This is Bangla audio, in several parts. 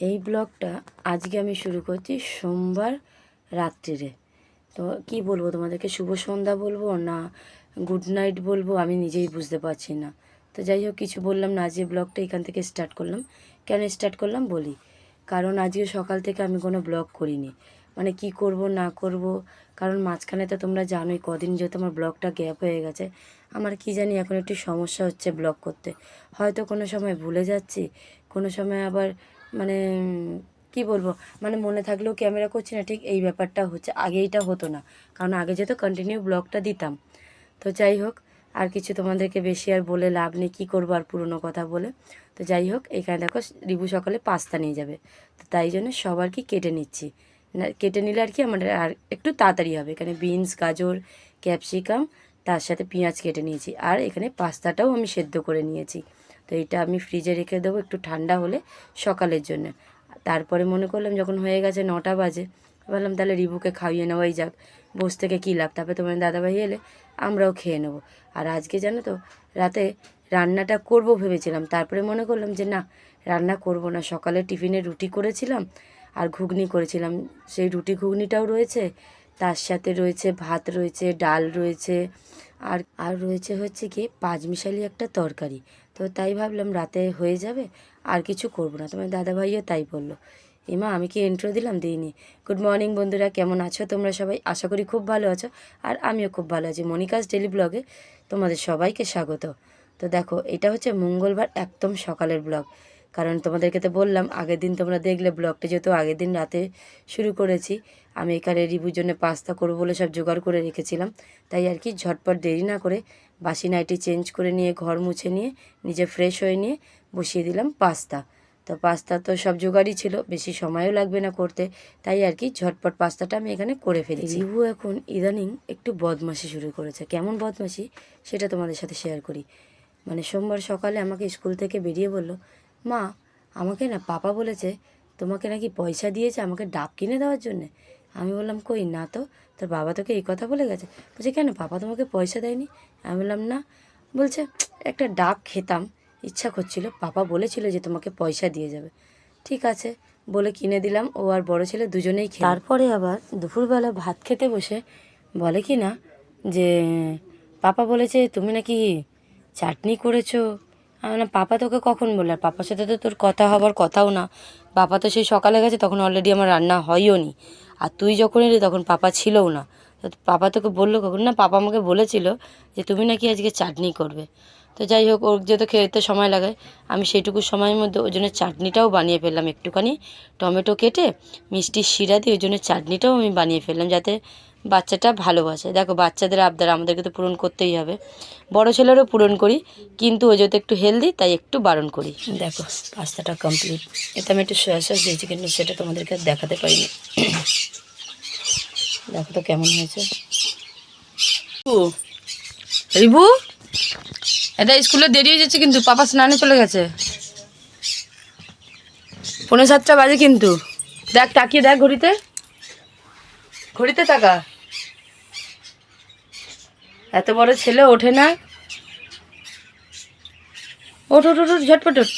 এই ব্লগটা আজকে আমি শুরু করছি সোমবার রাত্রিরে। তো কি বলব তোমাদেরকে, শুভ সন্ধ্যা বলব না গুড নাইট বলব আমি নিজেই বুঝতে পারছি না। তো যাই হোক, কিছু বললাম না, আজকে ব্লগটা এখান থেকে স্টার্ট করলাম। কেন স্টার্ট করলাম বলি? কারণ আজকে সকাল থেকে আমি কোনো ব্লগ করিনি। মানে কি করব, না করব? কারণ মাঝখানে তো তোমরা জানোই কদিন যেহেতু আমার ব্লগটা গ্যাপ হয়ে গেছে। আমার কি জানি এখন একটু সমস্যা হচ্ছে ব্লগ করতে। হয়তো কোনো সময় ভুলে যাচ্ছি, কোনো সময় আবার মানে কি বলব? মানে মনে থাকলেও ক্যামেরা করছি না, ঠিক এই ব্যাপারটা হচ্ছে আগে এইটা হতো না। কারণ আগে যেহেতু কন্টিনিউ ব্লগটা দিতাম। তো যাই হোক, আর কিছু তোমাদেরকে বেশি আর বলে লাভ নেই, কী করব আর পুরনো কথা বলে। তো যাই হোক, এখানে দেখো, রিবু সকালে পাস্তা নিয়ে যাবে। তো তাই জন্য সবার কি কেটে নিচ্ছি। কেটে নিলে আর কি আমাদের আর একটু তাড়াতাড়ি হবে। এখানে বিনস গাজর ক্যাপসিকাম তার সাথে পেঁয়াজ কেটে নিয়েছি। আর এখানে পাস্তাটাও আমি সেদ্ধ করে নিয়েছি। তো এটা আমি ফ্রিজে রেখে দেবো একটু ঠান্ডা হলে সকালের জন্য। তারপরে মনে করলাম যখন হয়ে গেছে নটা বাজে, ভাবলাম তাহলে রিবুকে খাইয়ে নেওয়াই যাক, বস থেকে কী লাভ? তারপরে তোমার দাদাভাই এলে আমরাও খেয়ে নেব। আর আজকে জানো তো, রাতে রান্নাটা করব ভেবেছিলাম, তারপরে মনে করলাম যে না, রান্না করব না। সকালে টিফিনে রুটি করেছিলাম আর ঘুগনি করেছিলাম। সেই রুটি ঘুগনিটাও রয়েছে, তার সাথে রয়েছে ভাত রয়েছে, ডাল রয়েছে, আর আর রয়েছে হচ্ছে কি পাঁচমিশালি একটা তরকারি। তো তাই ভাবলাম রাতে হয়ে যাবে, আর কিছু করব না। তোমার দাদাভাইও তাই বলল। এমা, আমি কি এন্ট্রো দিলাম? দিইনি। গুড মর্নিং বন্ধুরা, কেমন আছো? তোমরা সবাই আশা করি খুব ভালো আছো, আর আমিও খুব ভালো আছি। মনিকাস ডেলি ব্লগে তোমাদের সবাইকে স্বাগত। তো দেখো, এটা হচ্ছে মঙ্গলবার একদম সকালের ব্লগ। কারণ তোমাদেরকে তো বললাম, আগের দিন তোমরা দেখলে ব্লগটা, যেহেতু আগের দিন রাতে শুরু করেছি, আমি এখানে রিবুর জন্য পাস্তা করব বলে সব জোগাড় করে রেখেছিলাম। তাই আর কি ঝটপট দেরি না করে বাসি নাইটি চেঞ্জ করে নিয়ে, ঘর মুছে নিয়ে, নিজে ফ্রেশ হয়ে নিয়ে বসিয়ে দিলাম পাস্তা। তো পাস্তা তো সব জোগাড়ই ছিল, বেশি সময়ও লাগবে না করতে, তাই আর কি ঝটপট পাস্তাটা আমি এখানে করে ফেলেছি। রিবু এখন ইদানিং একটু বদমাশি শুরু করেছে। কেমন বদমাশি? সেটা তোমাদের সাথে শেয়ার করি। মানে সোমবার সকালে আমাকে স্কুল থেকে বেরিয়ে বলল মা, আমাকে না পাপা বলেছে তোমাকে নাকি পয়সা দিয়েছে আমাকে ডাব কিনে দেওয়ার জন্যে। আমি বললাম, কই না তো, তোর বাবা তোকে এই কথা বলে গেছে? বলছে, কেন পাপা তোমাকে পয়সা দেয়নি? আমি বললাম, না। বলছে, একটা ডাব খেতাম, ইচ্ছা করছিল, পাপা বলেছিল যে তোমাকে পয়সা দিয়ে যাবে। ঠিক আছে, বলে কিনে দিলাম, ও আর বড় ছেলে দুজনেই খেয়ে তারপরে আবার দুপুরবেলা ভাত খেতে বসে বলে কি না যে, পাপা বলেছে তুমি নাকি চাটনি করেছ আমি না পাপা তোকে কখন বলল? আর পাপার সাথে তো তোর কথা হবার কথাও না। পাপা তো সেই সকালে গেছে, তখন অলরেডি আমার রান্না হয়ও নি। আর তুই যখন এলি, তখন পাপা ছিলও না। তো পাপা তোকে বলল কখন? না, পাপা আমাকে বলেছিল যে, তুমি নাকি আজকে চাটনি করবে? তো যাই হোক, ওর যেহেতু খেতে সময় লাগে, আমি সেইটুকু সময়ের মধ্যে ওই জন্য চাটনিটাও বানিয়ে ফেললাম একটুখানি। টমেটো কেটে, মিষ্টির শিরা দিয়ে ওই জন্য চাটনিটাও আমি বানিয়ে ফেললাম, যাতে বাচ্চাটা ভালোবাসে। দেখো, বাচ্চাদের আবদার আমাদেরকে তো পূরণ করতেই হবে। বড় ছেলেরও পূরণ করি, কিন্তু ও যেহেতু একটু হেলদি তাই একটু বারণ করি। দেখো, পাস্তাটা কমপ্লিট এতে আমি একটু সয়া সস দিয়েছি, কিন্তু সেটা তোমাদেরকে দেখাতে পারিনি। দেখো তো কেমন হয়েছে। রিবু, এটা স্কুলে দেরি হয়ে যাচ্ছে কিন্তু, পাপা স্নানে চলে গেছে। পনেরো সাতটা বাজে কিন্তু। দেখ, তাকিয়ে দেখ ঘড়িতে। ঘড়িতে তাকা। এত বড় ছেলে ওঠে না। ওঠ ওঠ ওঠ ঝটপট ওঠ।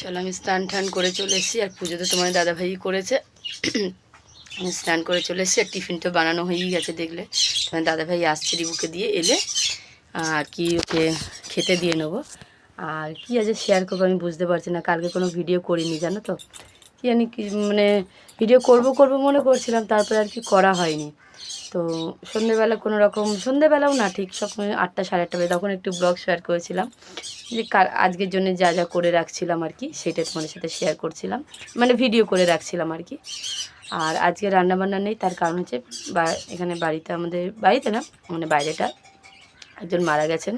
চলো, আমি স্নান টান করে চলে এসেছি, আর পুজো তো তোমার দাদাভাই করেছে। আমি স্নান করে চলে এসেছি, আর টিফিনটা বানানো হয়েই গেছে দেখলে। তোমার দাদাভাই আসছে রিবুকে দিয়ে এলে, আর কি ওকে খেতে দিয়ে নেব। আর কি আছে শেয়ার করব আমি বুঝতে পারছি না, কালকে কোনো ভিডিও করিনি, জানো তো? কি জানি কি মানে ভিডিও করব করব মনে করছিলাম, তারপরে আর কি করা হয়নি। তো সন্ধেবেলা কোনো রকম সন্ধেবেলাও না, ঠিক সব আটটা সাড়ে আটটা বাজে তখন একটু ব্লগ শেয়ার করেছিলাম। যে কার, আজকের জন্য যা যা করে রাখছিলাম আর কি সেটা তোমাদের সাথে শেয়ার করছিলাম। মানে ভিডিও করে রাখছিলাম আর কি। আর আজকে রান্নাবান্না নেই, তার কারণ হচ্ছে বা, এখানে বাড়িতে আমাদের, বাড়িতে না মানে বাইরেটা একজন মারা গেছেন।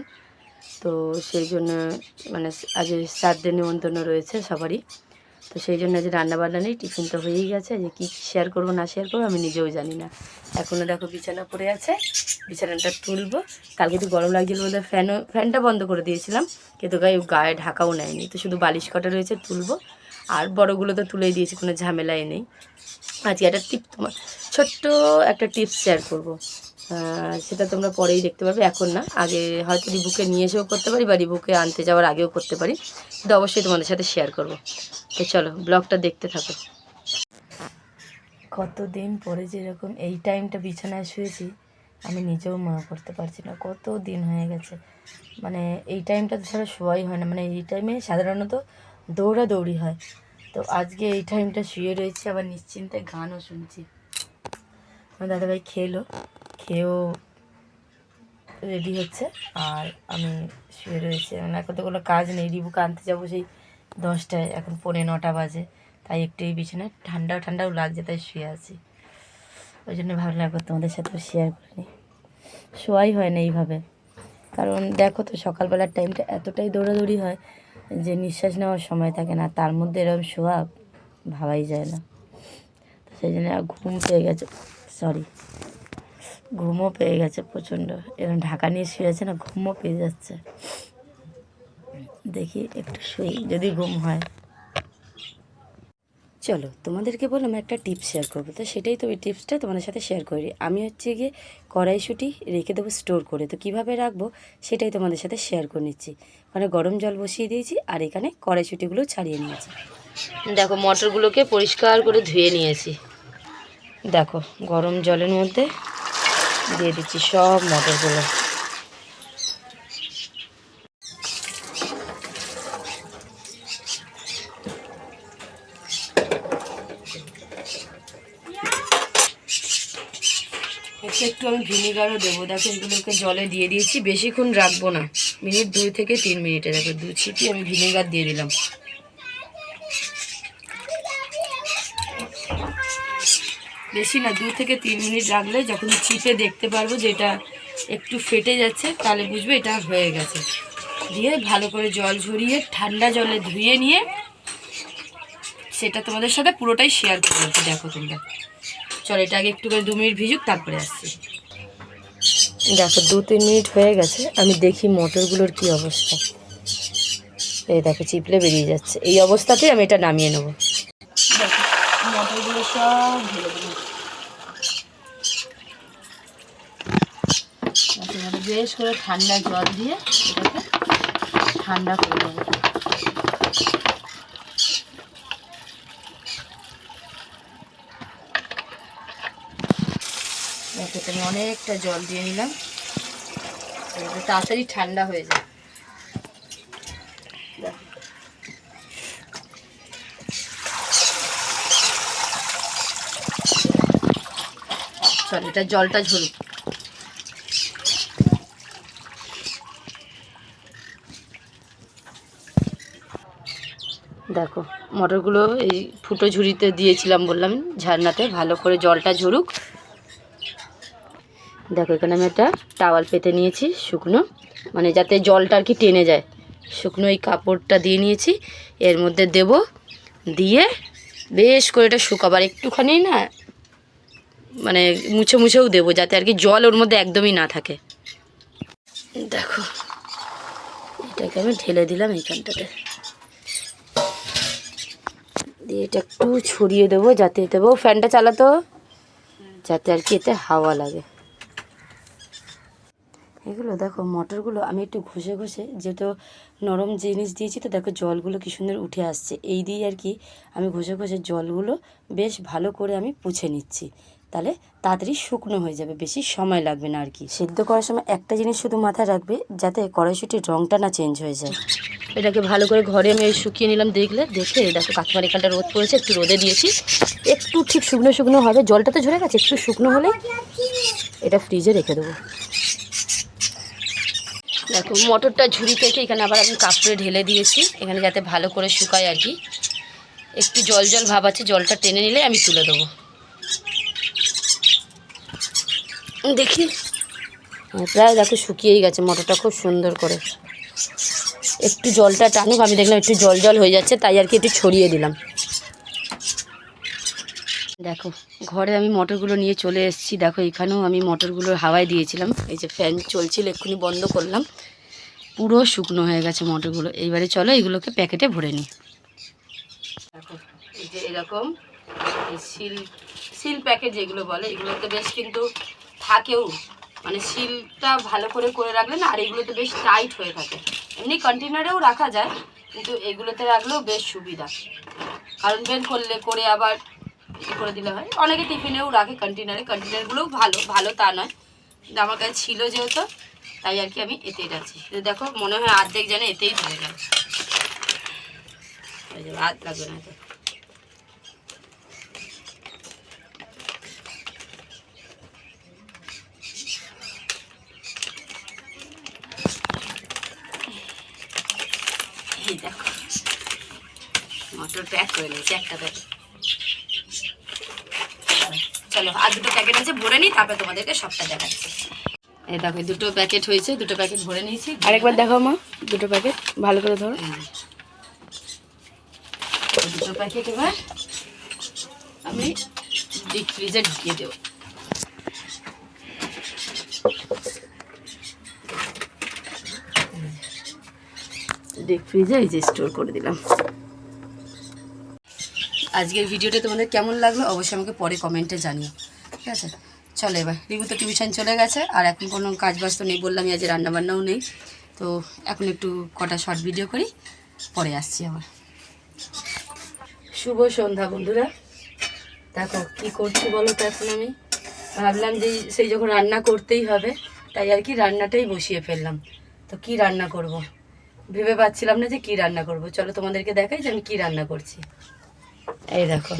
তো সেই জন্য মানে আজ শ্রাদ্ধে নিমন্ত্রণ রয়েছে সবারই। তো সেই জন্য আজ রান্নাবান্না নেই, টিফিন তো হয়েই গেছে, যে কী শেয়ার করব, না শেয়ার করব, আমি নিজেও জানি না। এখনও দেখো বিছানা পড়ে আছে, বিছানাটা তুলবো। কালকে তো গরম লাগছিল বলে ফ্যানও ফ্যানটা বন্ধ করে দিয়েছিলাম, কিন্তু গায়ে গায়ে ঢাকাও নেয়নি। তো শুধু বালিশ কটা রয়েছে তুলবো, আর বড়গুলো তো তুলেই দিয়েছি, কোনো ঝামেলাই নেই। আজকে একটা টিপ তোমার ছোট্ট একটা টিপস শেয়ার করব। সেটা তোমরা পরেই দেখতে পাবে, এখন না। আগে হয়তো রিবুকে নিয়ে এসেও করতে পারি বা রিবুকে আনতে যাওয়ার আগেও করতে পারি। কিন্তু অবশ্যই তোমাদের সাথে শেয়ার করব। তো চলো ব্লগটা দেখতে থাকো। কতদিন পরে যেরকম এই টাইমটা বিছানায় শুয়েছি, আমি নিজেও মনে করতে পারছি না। কত দিন হয়ে গেছে। মানে এই টাইমটা ছাড়া শোয়াই হয় না। মানে এই টাইমে সাধারণত দৌড়াদৌড়ি হয়। তো আজকে এই টাইমটা শুয়ে রয়েছি, আবার নিশ্চিন্তে গানও শুনছি। আমার দাদাভাই খেলো। খেয়েও রেডি হচ্ছে। আর আমি শুয়ে রয়েছি। মানে এখন তো কোনো কাজ নেই। রিবুকে আনতে যাব সেই দশটায়। এখন পৌনে নটা বাজে। তাই একটু এই বিছানায় ঠান্ডা ঠান্ডাও লাগছে, তাই শুয়ে আছি। ওই জন্য ভাবলাম একবার তোমাদের সাথেও শেয়ার করে নিই। শোয়াই হয় না এইভাবে। কারণ দেখো তো, সকালবেলার টাইমটা এতটাই দৌড়াদৌড়ি হয় যে নিঃশ্বাস নেওয়ার সময় থাকে না। তার মধ্যে এরকম শোয়া ভাবাই যায় না। সেই জন্য ঘুম পেয়ে গেছে। সরি ঘুমও পেয়ে গেছে প্রচণ্ড। এরকম ঢাকা নিয়ে শুয়ে আছে না ঘুমও পেয়ে যাচ্ছে। দেখি একটু শুই যদি ঘুম হয়। চলো তোমাদেরকে বললাম একটা টিপস শেয়ার করব। তো সেটাই তো ওই টিপসটা তোমাদের সাথে শেয়ার করি। আমি হচ্ছে গিয়ে কড়াইশুঁটি রেখে দেবো স্টোর করে। তো কীভাবে রাখব সেটাই তোমাদের সাথে শেয়ার করে নিচ্ছি। মানে গরম জল বসিয়ে দিয়েছি আর এখানে কড়াইশুঁটিগুলো ছাড়িয়ে নিয়েছি। দেখো মটরগুলোকে পরিষ্কার করে ধুয়ে নিয়েছি। দেখো গরম জলের মধ্যে দিয়ে দিচ্ছি সব মটরগুলো। একটু আমি ভিনিগারও দেবো। দেখো, এগুলোকে জলে দিয়ে দিয়েছি। বেশিক্ষণ রাখব না। মিনিট দুই থেকে তিন মিনিটে দেখো দু ছিটি আমি ভিনেগার দিয়ে দিলাম। বেশি না, দু থেকে তিন মিনিট রাখলে যখন চিপে দেখতে পারব যে এটা একটু ফেটে যাচ্ছে, তাহলে বুঝবে এটা হয়ে গেছে। দিয়ে ভালো করে জল ঝরিয়ে, ঠান্ডা জলে ধুয়ে নিয়ে সেটা তোমাদের সাথে পুরোটাই শেয়ার করব। দেখো তোমরা। চল, এটা আগে একটু করে দু মিনিট ভিজুক, তারপরে আসছি। দেখো, দু তিন মিনিট হয়ে গেছে, আমি দেখি মটরগুলোর কি অবস্থা। এই দেখো, চিপলে বেরিয়ে যাচ্ছে। এই অবস্থাতেই আমি এটা নামিয়ে নেব। মটরগুলো সব ঢেলে বেশ করে ঠান্ডা জল দিয়ে এটাকে ঠান্ডা করে দেবো আমি অনেকটা জল দিয়ে নিলাম। তাড়াতাড়ি ঠান্ডা হয়ে যায় চল এটা জলটা ঝরুক। দেখো, মটরগুলো এই ফুটো ঝুড়িতে দিয়েছিলাম বললাম ঝারনাতে ভালো করে জলটা ঝরুক। দেখো, এখানে আমি একটা টাওয়াল পেতে নিয়েছি, শুকনো। মানে যাতে জলটা আর কি টেনে যায়। শুকনো এই কাপড়টা দিয়ে নিয়েছি, এর মধ্যে দেব, দিয়ে বেশ করে এটা শুকাবার। একটুখানি না মানে মুছে মুছেও দেবো যাতে আর কি জল ওর মধ্যে একদমই না থাকে। দেখো, এটাকে আমি ঢেলে দিলাম এইখানটাতে। দিয়ে এটা একটু ছড়িয়ে দেবো যাতে দেবো ফ্যানটা চালাতো? যাতে আর কি এতে হাওয়া লাগে। এগুলো দেখো, মটরগুলো আমি একটু ঘষে ঘষে যেহেতু নরম জিনিস দিয়েছি তো দেখো জলগুলো কি সুন্দর উঠে আসছে। এই দিয়ে আর কি আমি ঘষে ঘষে জলগুলো বেশ ভালো করে আমি পুছে নিচ্ছি। তাহলে তাড়াতাড়ি শুকনো হয়ে যাবে বেশি সময় লাগবে না আর কি। সেদ্ধ করার সময় একটা জিনিস শুধু মাথায় রাখবে যাতে কড়াইশুটির রঙটা না চেঞ্জ হয়ে যায়। এটাকে ভালো করে ঘরে আমি শুকিয়ে নিলাম দেখলে দেখে দেখো কাকিমার এখানটা রোদ পড়েছে একটু রোদে দিয়েছি। একটু ঠিক শুকনো শুকনো হবে জলটা তো ঝরে গেছে একটু শুকনো হলে এটা ফ্রিজে রেখে দেবো। দেখো মটরটা ঝুড়ি থেকে এখানে আবার আমি কাপড়ে ঢেলে দিয়েছি এখানে যাতে ভালো করে শুকায় আর কি। একটু জল জল ভাব আছে জলটা টেনে নিলে আমি তুলে দেবো। দেখি। হ্যাঁ, প্রায় দেখো শুকিয়েই গেছে মটরটা খুব সুন্দর করে। একটু জলটা টানুক আমি দেখলাম একটু জল জল হয়ে যাচ্ছে তাই আর কি একটু ছড়িয়ে দিলাম। দেখো ঘরে আমি মটরগুলো নিয়ে চলে এসেছি। দেখো এখানেও আমি মটরগুলোর হাওয়ায় দিয়েছিলাম। এই যে ফ্যান চলছিল এক্ষুনি বন্ধ করলাম। পুরো শুকনো হয়ে গেছে মটরগুলো। এইবারে চলো এগুলোকে প্যাকেটে ভরে নিই। দেখো এই যে এরকম সিল সিল প্যাকেট যেগুলো বলে এগুলোতে বেশ কিন্তু থাকেও। মানে সিলটা ভালো করে করে রাখলে না, আর এগুলো তো বেশ টাইট হয়ে থাকে। এমনি কন্টেনারেও রাখা যায়, কিন্তু এগুলোতে রাখলেও বেশ সুবিধা। কারণ বের করলে, করে আবার করে দিলে হয়? অনেকে টিফিনেও রাখে কন্টেনারে কন্টেনারগুলোও ভালো ভালো তা নয়। কিন্তু আমার কাছে ছিল যেহেতু, তাই আর কি আমি এতেই রাখছি। দেখো, মনে হয় অর্ধেক জানে এতেই ধরে গেল হাত লাগবে না এই দেখো। মটর প্যাক করে নিয়েছি একটা প্যাকেট চলো আর দুটো প্যাকেট আছে ভরে নিই তারপরে তোমাদেরকে সবটা দেখাচ্ছি। এই দেখো দুটো প্যাকেট হয়েছে দুটো প্যাকেট ভরে নিয়েছি। আরেকবার দেখাও মা দুটো প্যাকেট ভালো করে ধরো। দুটো প্যাকেট এবার আমি ডিপ ফ্রিজে ঢুকিয়ে দেবো। ডিপ ফ্রিজে এই যে স্টোর করে দিলাম। আজকের ভিডিওটা তোমাদের কেমন লাগল অবশ্যই আমাকে পরে কমেন্টে জানিও। ঠিক আছে? চলো এবার রিভু তো টিউশন চলে গেছে, আর এখন কোনো কাজ বাজ তো নেই বললাম আজ রান্নাবান্নাও নেই। তো এখন একটু কটা শর্ট ভিডিও করি, পরে আসছি আবার। শুভ সন্ধ্যা বন্ধুরা। দেখো কি করছি বলো তো এখন আমি? ভাবলাম যে সেই যখন রান্না করতেই হবে, তাই আর কি রান্নাটাই বসিয়ে ফেললাম। তো কি রান্না করব। ভেবে পাচ্ছিলাম না যে কি রান্না করব। চলো তোমাদেরকে দেখাই যে আমি কি রান্না করছি। এই দেখো,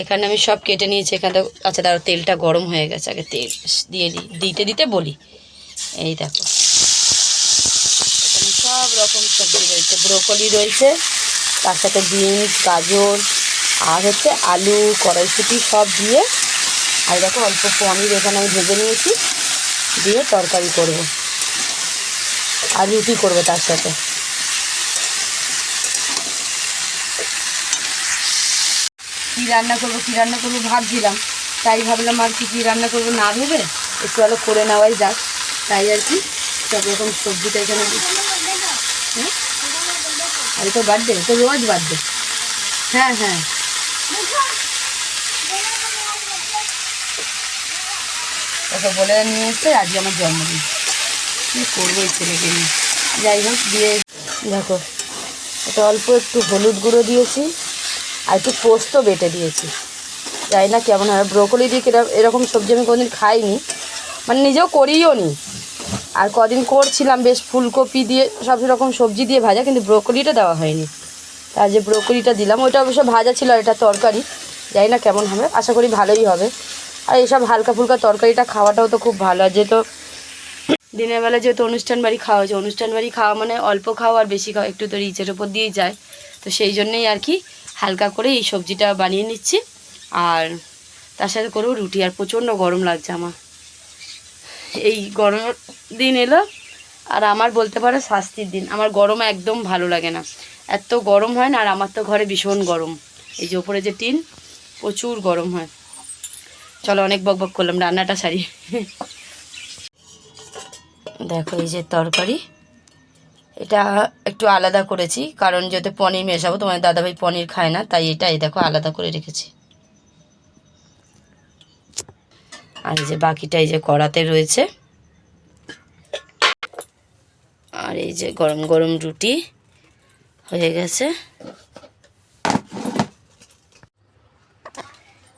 এখানে আমি সব কেটে নিয়েছি। এখানে আচ্ছা তার তেলটা গরম হয়ে গেছে, আগে তেল দিয়ে দিই দিতে দিতে বলি। এই দেখো সব রকম সবজি রয়েছে, ব্রোকলি রয়েছে, তার সাথে বিনস, গাজর, আর হচ্ছে আলু, কড়াইশুটি সব দিয়ে, আর দেখো অল্প পনির এখানে আমি ভেজে নিয়েছি, দিয়ে তরকারি করব। আর রুটি করব তার সাথে। কী রান্না করব, কী রান্না করব ভাবছিলাম। তাই ভাবলাম আর কি কী রান্না করব না ভেবে একটু আলো করে নেওয়াই যাক। তাই আর কি সব রকম সবজিটা এখানে আরে তো বার্থডে তো রোজ বার্থডে হ্যাঁ হ্যাঁ। ওকে বলে নিয়ে এসছে আজকে আমার জন্মদিন। কী করব এই ছেলেকে নিয়ে? যাই হোক, দিয়ে দেখো এটা অল্প একটু হলুদ গুঁড়ো দিয়েছি আর একটু পোস্ত বেটে দিয়েছি। জানি না কেমন হয়, ব্রোকলি দিয়ে কিরম এরকম সবজি আমি কোনোদিন খাইনি মানে নিজেও করিও নি। আর কদিন করছিলাম বেশ ফুলকপি দিয়ে, সব রকম সবজি দিয়ে ভাজা, কিন্তু ব্রোকলিটা দেওয়া হয়নি। তার যে ব্রোকলিটা দিলাম, ওইটা অবশ্য ভাজা ছিল আর এটা তরকারি, জানি না কেমন হবে, আশা করি ভালোই হবে। আর এসব হালকা ফুলকা তরকারিটা খাওয়াটাও তো খুব ভালো, আর যেহেতু দিনের বেলা যেহেতু অনুষ্ঠান বাড়ি খাওয়া হয়েছে, অনুষ্ঠান বাড়ি খাওয়া মানে অল্প খাওয়া আর বেশি খাওয়া, একটু তো রিচের ওপর দিয়েই যায়। তো সেই জন্যেই আর কি হালকা করে এই সবজিটা বানিয়ে নিচ্ছি। আর তার সাথে করব রুটি, আর প্রচণ্ড গরম লাগছে আমার। এই গরম দিন এলো, আর আমার বলতে পারো শাস্তির দিন। আমার গরম একদম ভালো লাগে না। এত গরম হয় না, আর আমার তো ঘরে ভীষণ গরম। এই যে ওপরে যে টিন, প্রচুর গরম হয়। চলো অনেক বক বক করলাম, রান্নাটা সারি। দেখো, এই যে তরকারি। এটা একটু আলাদা করেছি, কারণ যেহেতু পনির মেশাবো তোমার দাদাভাই পনির খায় না, তাই এটা এই দেখো, আলাদা করে রেখেছি। আর এই যে বাকিটা এই যে কড়াতে রয়েছে। আর এই যে গরম গরম রুটি হয়ে গেছে।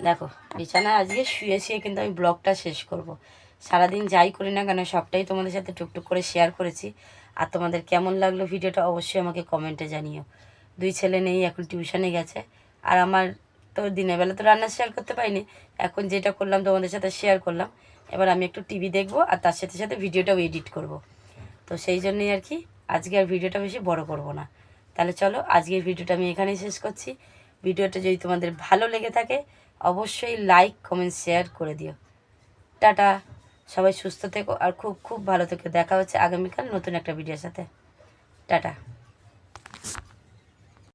দেখো বিছানায় আজকে শুয়ে শুয়ে কিন্তু আমি ব্লগটা শেষ করব। সারাদিন যাই করি না কেন, সবটাই তোমাদের সাথে টুকটুক করে শেয়ার করেছি। আর তোমাদের কেমন লাগল ভিডিওটা অবশ্যই আমাকে কমেন্টে জানিও। দুই ছেলে নেই, এখন টিউশনে গেছে। আর আমার তো দিনের বেলা তো রান্না শেয়ার করতে পারিনি। এখন যেটা করলাম তোমাদের সাথে শেয়ার করলাম। এবার আমি একটু টিভি দেখব আর তার সাথে সাথে ভিডিওটাও এডিট করব। তো সেই জন্যই আর কি, আজকে আর ভিডিওটা বেশি বড় করব না। তাহলে চলো, আজকের ভিডিওটা আমি এখানেই শেষ করছি। ভিডিওটা যদি তোমাদের ভালো লেগে থাকে, অবশ্যই লাইক কমেন্ট শেয়ার করে দিও। টাটা! সবাই সুস্থ থেকো আর খুব খুব ভালো থেকো। দেখা হচ্ছে আগামীকাল নতুন একটা ভিডিওর সাথে। টাটা।